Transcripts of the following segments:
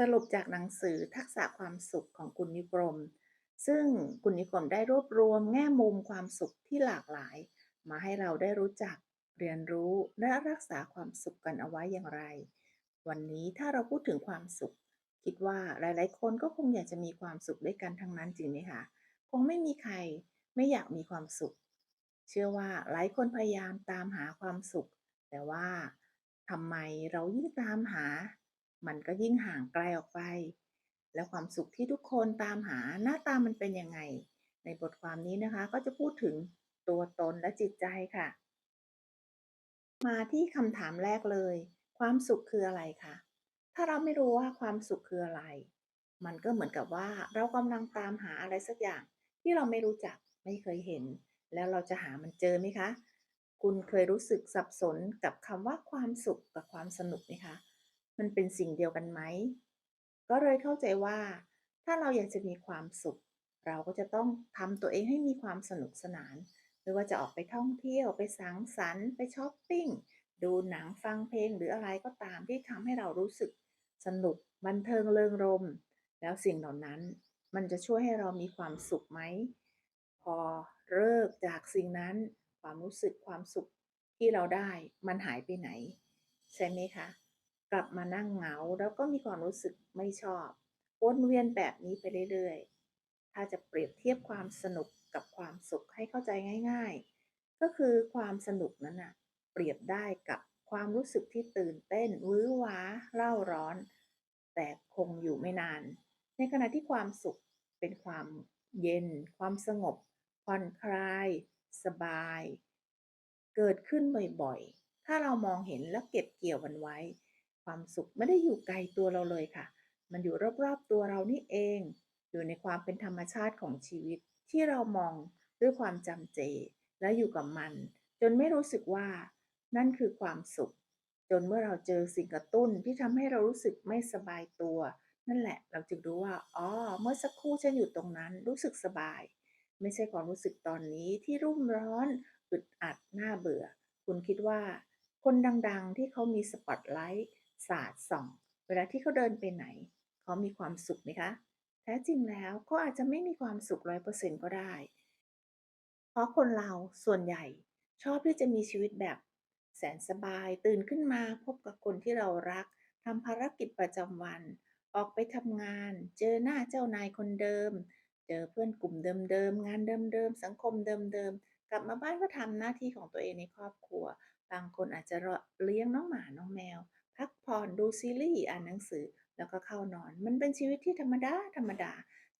สรุปจากหนังสือทักษะความสุขของคุณนิกรม ซึ่งคุณนิกรมได้รวบรวมแง่มุมความสุขที่หลากหลาย มาให้เราได้รู้จักเรียนรู้และรักษาความสุขกันเอาไว้อย่างไร วันนี้ถ้าเราพูดถึงความสุข คิดว่าหลาย ๆ คนก็คงอยากจะมีความสุขด้วยกันทั้งนั้นจริงไหมคะคงไม่มีใครไม่อยากมีความสุข เชื่อว่าหลายคนพยายามตามหาความสุข แต่ว่าทำไมเรายิ่งตามหา มันก็ยิ่งห่างไกลออกไป แล้วความสุขที่ทุกคนตามหาหน้าตามันเป็นยังไง ในบทความนี้นะคะก็จะพูดถึงตัวตนและจิตใจค่ะ มาที่คำถามแรกเลย ความสุขคืออะไรคะถ้าเราไม่รู้ว่าความสุขคืออะไร มันก็เหมือนกับว่าเรากำลังตามหาอะไรสักอย่าง ที่เราไม่รู้จักไม่เคยเห็น แล้วเราจะหามันเจอไหมคะ คุณเคยรู้สึกสับสนกับคำว่าความสุขกับความสนุกไหมคะ มันเป็นสิ่งเดียวกันไหม ก็เลยเข้าใจว่า ถ้าเราอยากจะมีความสุข เราก็จะต้องทำตัวเองให้มีความสนุกสนาน ไม่ว่าจะออกไปท่องเที่ยว ไปสังสรรค์ ไปช้อปปิ้ง ดูหนังฟังเพลงหรืออะไรก็ตามที่ทำให้เรารู้สึกสนุก บันเทิงเริงรม แล้วสิ่งเหล่านั้นมันจะช่วยให้เรามีความสุขไหม พอเลิกจากสิ่งนั้น ความรู้สึกความสุขที่เราได้มันหายไปไหน ใช่ไหมคะ กลับมานั่งเหงา แล้วก็มีความรู้สึกไม่ชอบ วนเวียนแบบนี้ไปเรื่อยๆ ถ้าจะเปรียบเทียบความสนุกกับความสุขให้เข้าใจง่าย ๆ ก็คือความสนุกนั้นน่ะเปรียบได้กับความรู้สึกที่ตื่นเต้นวื้อหวาเร่าร้อน แต่คงอยู่ไม่นาน ในขณะที่ความสุขเป็นความเย็น ความสงบผ่อนคลาย สบาย เกิดขึ้นบ่อยๆ ถ้าเรามองเห็นและเก็บเกี่ยวมันไว้ ความสุขไม่ได้อยู่ไกลตัวเราเลยค่ะ มันอยู่รอบๆตัวเรานี่เอง อยู่ในความเป็นธรรมชาติของชีวิตที่เรามองด้วยความจำเจ และอยู่กับมัน จนไม่รู้สึกว่า นั่นคือความสุข จนเมื่อเราเจอสิ่งกระตุ้นที่ทำให้เรารู้สึกไม่สบายตัว นั่นแหละเราจึงรู้ว่าอ๋อเมื่อสักครู่ฉันอยู่ตรงนั้นรู้สึกสบาย ไม่ใช่ความรู้สึกตอนนี้ที่รุ่มร้อนอึดอัดน่าเบื่อ คุณคิดว่า คนดังๆที่เขามีสปอตไลท์ สาดส่อง เวลาที่เขาเดินไปไหน เขามีความสุขไหมคะ แท้จริงแล้วก็อาจจะไม่มีความสุขร้อยเปอร์เซ็นต์ก็ได้ เพราะคนเราส่วนใหญ่ชอบที่จะมีชีวิตแบบแสนสบาย ตื่นขึ้นมาพบกับคนที่เรารักทำภารกิจประจำวัน ออกไปทำงาน เจอหน้าเจ้านายคนเดิม เจอเพื่อนกลุ่มเดิมๆ งานเดิมๆ สังคมเดิมๆ กลับมาบ้านก็ทำหน้าที่ของตัวเองในครอบครัว บางคนอาจจะเลี้ยงน้องหมา น้องแมว พักผ่อนดูซีรีส์อ่านหนังสือ แล้วก็เข้านอน มันเป็นชีวิตที่ธรรมดาธรรมดา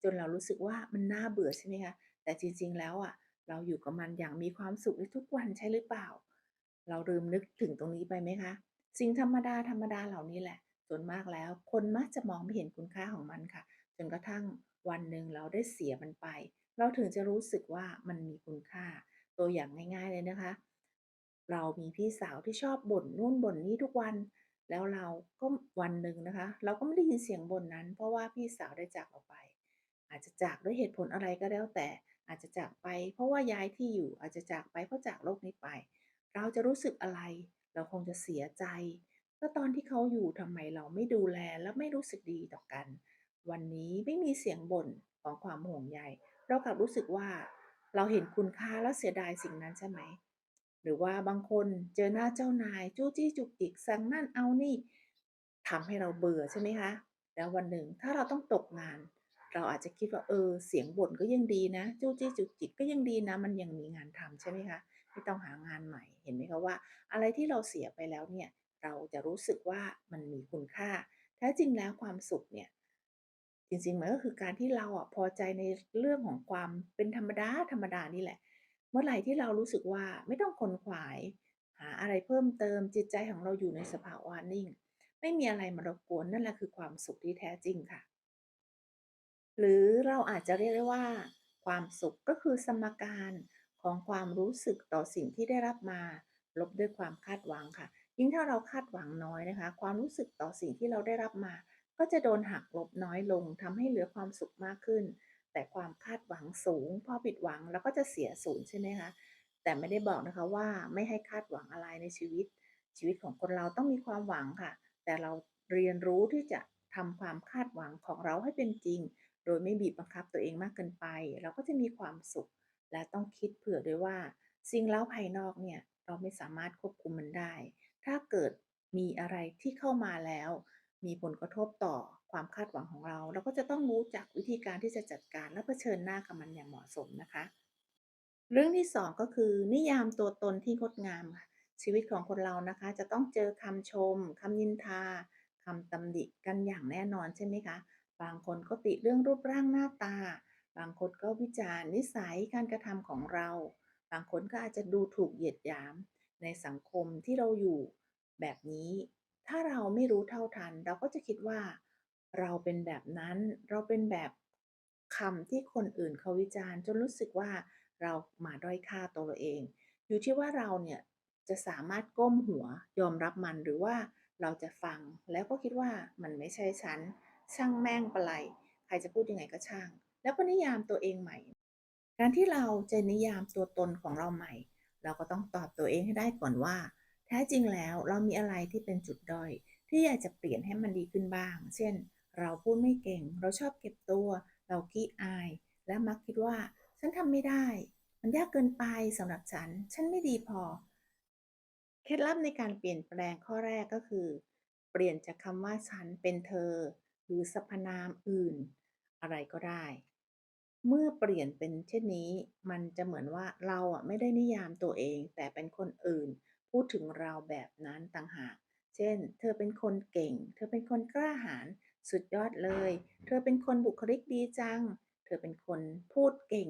จนเรารู้สึกว่ามันน่าเบื่อใช่ไหมคะแต่จริง ๆ แล้วอะเราอยู่กับมันอย่างมีความสุขในทุกวันใช่หรือเปล่า เราลืมนึกถึงตรงนี้ไปไหมคะ สิ่งธรรมดาธรรมดาเหล่านี้แหละส่วนมากแล้ว คนมักจะมองไม่เห็นคุณค่าของมันค่ะจนกระทั่งวันหนึ่งเราได้เสียมันไป เราถึงจะรู้สึกว่ามันมีคุณค่า ตัวอย่างง่าย ๆเลยนะคะ เรามีพี่สาวที่ชอบบ่นนู่นบ่นนี่ทุกวัน แล้วเราก็วันหนึ่งนะคะ เราก็ไม่ได้ยินเสียงบนนั้น เพราะว่าพี่สาวได้จากเราไป อาจจะจากด้วยเหตุผลอะไรก็แล้วแต่ อาจจะจากไป เพราะว่าย้ายที่อยู่อาจจะจากไปเพราะจากโลกนี้ไป เราจะรู้สึกอะไร เราคงจะเสียใจก็ตอนที่เขาอยู่ทำไมเราไม่ดูแลและไม่รู้สึกดีต่อกัน วันนี้ไม่มีเสียงบ่นของความห่วงใยเรากลับรู้สึกว่าเราเห็นคุณค่าและเสียดายสิ่งนั้นใช่ไหม หรือว่าบางคนเจอหน้าเจ้านายจู้จี้จุกจิกสั่งนั่นเอานี่ทำให้เราเบื่อใช่ไหมคะ แล้ววันหนึ่งถ้าเราต้องตกงาน เราอาจจะคิดว่าเออเสียงบ่นก็ยังดีนะจู้จี้จุกจิกก็ยังดีนะ มันยังมีงานทำใช่ไหมคะไม่ต้องหางานใหม่เห็นไหมคะว่า อะไรที่เราเสียไปแล้วเนี่ยเราจะรู้สึกว่ามันมีคุณค่าแท้จริงแล้วความสุขเนี่ยจริงๆมันก็คือการที่เราอะพอใจในเรื่องของความเป็นธรรมดาธรรมดานี่แหละ เมื่อไหร่ที่เรารู้สึกว่าไม่ต้องขนขวาย หาอะไรเพิ่มเติมจิตใจของเราอยู่ในสภาวะนิ่ง ไม่มีอะไรมารบกวนนั่นแหละคือความสุขที่แท้จริงค่ะ หรือเราอาจจะเรียกได้ว่า ความสุขก็คือสมการของความรู้สึกต่อสิ่งที่ได้รับมา ลบด้วยความคาดหวังค่ะ ยิ่งถ้าเราคาดหวังน้อยนะคะ ความรู้สึกต่อสิ่งที่เราได้รับมา ก็จะโดนหักลบน้อยลงทำให้เหลือความสุขมากขึ้น แต่ความคาดหวังสูง พอผิดหวังแล้วก็จะเสียศูนย์ใช่ไหมคะ แต่ไม่ได้บอกนะคะว่าไม่ให้คาดหวังอะไรในชีวิต ชีวิตของคนเราต้องมีความหวังค่ะ แต่เราเรียนรู้ที่จะทำความคาดหวังของเราให้เป็นจริง โดยไม่บีบบังคับตัวเองมากเกินไป เราก็จะมีความสุข และต้องคิดเผื่อด้วยว่า สิ่งเร้าภายนอกเนี่ยเราไม่สามารถควบคุมมันได้ ถ้าเกิดมีอะไรที่เข้ามาแล้ว มีผลกระทบต่อ ความคาดหวังของเรา เราก็จะต้องรู้จักวิธีการที่จะจัดการและเผชิญหน้ากับมันอย่างเหมาะสมนะคะ เรื่องที่ 2 ก็คือ นิยามตัวตนที่งดงามค่ะชีวิตของคนเรานะคะ จะต้องเจอคำชมคำนินทาคำตำหนิกันอย่างแน่นอนใช่ไหมคะบางคนก็ติเรื่องรูปร่างหน้าตา บางคนก็วิจารณ์นิสัยการกระทำของเรา บางคนก็อาจจะดูถูกเหยียดหยาม ในสังคมที่เราอยู่แบบนี้ ถ้าเราไม่รู้เท่าทัน เราก็จะคิดว่า เราเป็นแบบนั้น เราเป็นแบบคำที่คนอื่นเขาวิจารณ์ จนรู้สึกว่าเรามาด้อยค่าตัวเราเอง อยู่ที่ว่าเราเนี่ยจะสามารถก้มหัวยอมรับมันหรือว่าเราจะฟังแล้วก็คิดว่ามันไม่ใช่ฉัน ช่างแม่งปะไรใครจะพูดยังไงก็ช่าง แล้วก็นิยามตัวเองใหม่ การที่เราจะนิยามตัวตนของเราใหม่ เราก็ต้องตอบตัวเองให้ได้ก่อนว่า แท้จริงแล้วเรามีอะไรที่เป็นจุดด้อยที่อยากจะเปลี่ยนให้มันดีขึ้นบ้าง เช่น เราพูดไม่เก่ง เราชอบเก็บตัว เราขี้อาย และมักคิดว่า ฉันทำไม่ได้ มันยากเกินไปสำหรับฉัน ฉันไม่ดีพอ เคล็ดลับในการเปลี่ยนแปลงข้อแรกก็คือ เปลี่ยนจากคำว่าฉันเป็นเธอ หรือสรรพนามอื่น อะไรก็ได้ เมื่อเปลี่ยนเป็นเช่นนี้ มันจะเหมือนว่าเราอะไม่ได้นิยามตัวเอง แต่เป็นคนอื่น พูดถึงเราแบบนั้นต่างหาก เช่น เธอเป็นคนเก่ง เธอเป็นคนกล้าหาญ สุดยอดเลย เธอเป็นคนบุคลิกดีจัง เธอเป็นคนพูดเก่ง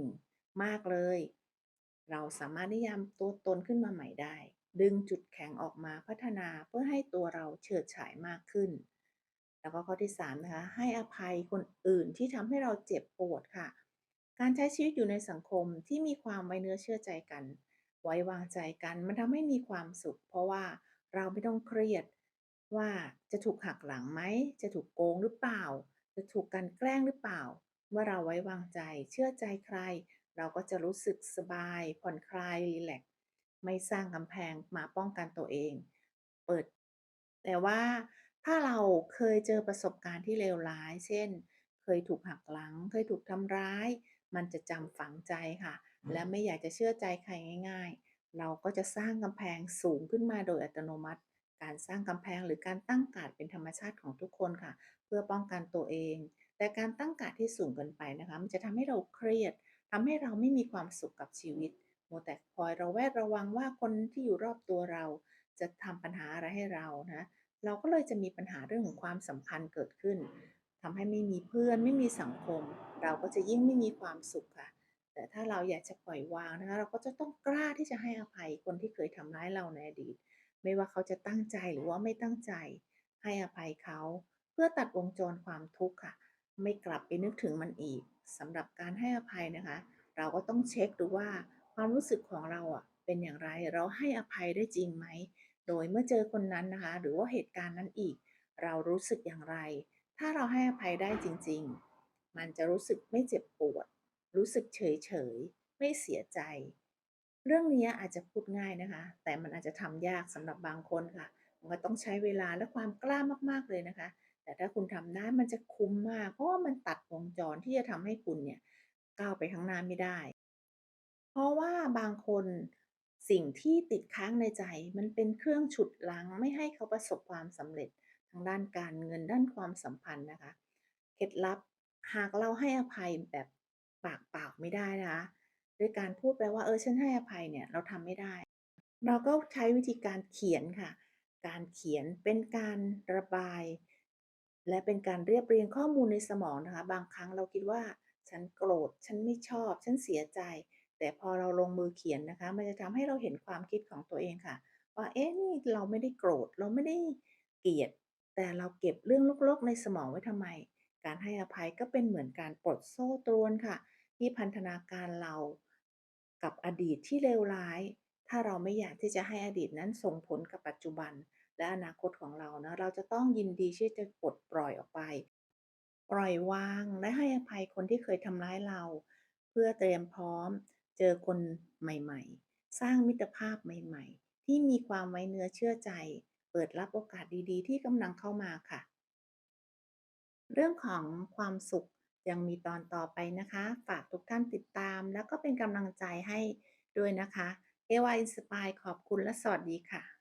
มากเลย เราสามารถนิยามตัวตนขึ้นมาใหม่ได้ ดึงจุดแข็งออกมาพัฒนาเพื่อให้ตัวเราเฉิดฉายมากขึ้น แล้วก็ข้อที่3นะคะ ให้อภัยคนอื่นที่ทำให้เราเจ็บปวดค่ะ การใช้ชีวิตอยู่ในสังคมที่มีความไว้เนื้อเชื่อใจกัน ไว้วางใจกัน มันทำให้มีความสุข เพราะว่าเราไม่ต้องเครียด ว่าจะถูกหักหลังไหม จะถูกโกงหรือเปล่า จะถูกกันแกล้งหรือเปล่า เมื่อเราไว้วางใจเชื่อใจใคร เราก็จะรู้สึกสบาย ผ่อนคลายรีแลกซ์ไม่สร้างกำแพงมาป้องกันตัวเอง เปิด แต่ว่าถ้าเราเคยเจอประสบการณ์ที่เลวร้าย เช่น เคยถูกหักหลัง เคยถูกทำร้าย มันจะจำฝังใจค่ะ และไม่อยากจะเชื่อใจใครง่าย ๆ เราก็จะสร้างกำแพงสูงขึ้นมาโดยอัตโนมัติ การสร้างกำแพงหรือการตั้งการ์ดเป็นธรรมชาติของทุกคนค่ะ เพื่อป้องกันตัวเอง แต่การตั้งการ์ดที่สูงเกินไปนะคะ มันจะทำให้เราเครียดทำให้เราไม่มีความสุขกับชีวิตโมแต่คอยระแวดระวังว่าคนที่อยู่รอบตัวเรา จะทำปัญหาอะไรให้เรานะเราก็เลยจะมีปัญหาเรื่องของความสัมพันธ์เกิดขึ้นทำให้ไม่มีเพื่อนไม่มีสังคม เราก็จะยิ่งไม่มีความสุขค่ะแต่ถ้าเราอยากจะปล่อยวางนะคะเราก็จะต้องกล้าที่จะให้อภัยคนที่เคยทำร้ายเราในอดีต ไม่ว่าเขาจะตั้งใจหรือว่าไม่ตั้งใจ ให้อภัยเขา เพื่อตัดวงจรความทุกข์ค่ะ ไม่กลับไปนึกถึงมันอีกสำหรับการให้อภัยนะคะ เราก็ต้องเช็คดูว่าความรู้สึกของเราอะเป็นอย่างไรเราให้อภัยได้จริงไหม โดยเมื่อเจอคนนั้นนะคะ หรือว่าเหตุการณ์นั้นอีก เรารู้สึกอย่างไร ถ้าเราให้อภัยได้จริง ๆ มันจะรู้สึกไม่เจ็บปวด รู้สึกเฉยๆไม่เสียใจ เรื่องนี้อาจจะพูดง่ายนะคะ แต่มันอาจจะทำยากสำหรับบางคนค่ะ มันก็ต้องใช้เวลาและความกล้ามากๆเลยนะคะ แต่ถ้าคุณทำได้มันจะคุ้มมาก เพราะว่ามันตัดวงจรที่จะทำให้คุณเนี่ยก้าวไปข้างหน้าไม่ได้ เพราะว่าบางคนสิ่งที่ติดค้างในใจ มันเป็นเครื่องฉุดรั้งไม่ให้เขาประสบความสำเร็จทางด้านการเงินด้านความสัมพันธ์นะคะ เคล็ดลับหากเราให้อภัยแบบปากเปล่าไม่ได้นะคะ ด้วยการพูดไปว่าเออฉันให้อภัยเนี่ยเราทำไม่ได้ เราก็ใช้วิธีการเขียนค่ะ การเขียนเป็นการระบาย และเป็นการเรียบเรียงข้อมูลในสมองนะคะ บางครั้งเราคิดว่าฉันโกรธ ฉันไม่ชอบ ฉันเสียใจ แต่พอเราลงมือเขียนนะคะ มันจะทำให้เราเห็นความคิดของตัวเองค่ะ ว่าเอ๊ะนี่เราไม่ได้โกรธ เราไม่ได้เกลียด แต่เราเก็บเรื่องลกๆ ในสมองไว้ทำไม การให้อภัยก็เป็นเหมือนการปลดโซ่ตรวนค่ะ ที่พันธนาการเรา กับอดีตที่เลวร้าย ถ้าเราไม่อยากที่จะให้อดีตนั้นส่งผลกับปัจจุบัน และอนาคตของเรานะเราจะต้องยินดีที่จะปลดปล่อยออกไป ปล่อยวางและให้อภัยคนที่เคยทำร้ายเรา เพื่อเตรียมพร้อม เจอคนใหม่ ๆ สร้างมิตรภาพใหม่ ๆ ที่มีความไว้เนื้อเชื่อใจ เปิดรับโอกาสดีๆ ที่กำลังเข้ามาค่ะ เรื่องของความสุข ยังมีตอนต่อไปนะคะ ฝากทุกท่านติดตามแล้วก็เป็นกำลังใจให้ด้วยนะคะ AY Inspire ขอบคุณและสวัสดีค่ะ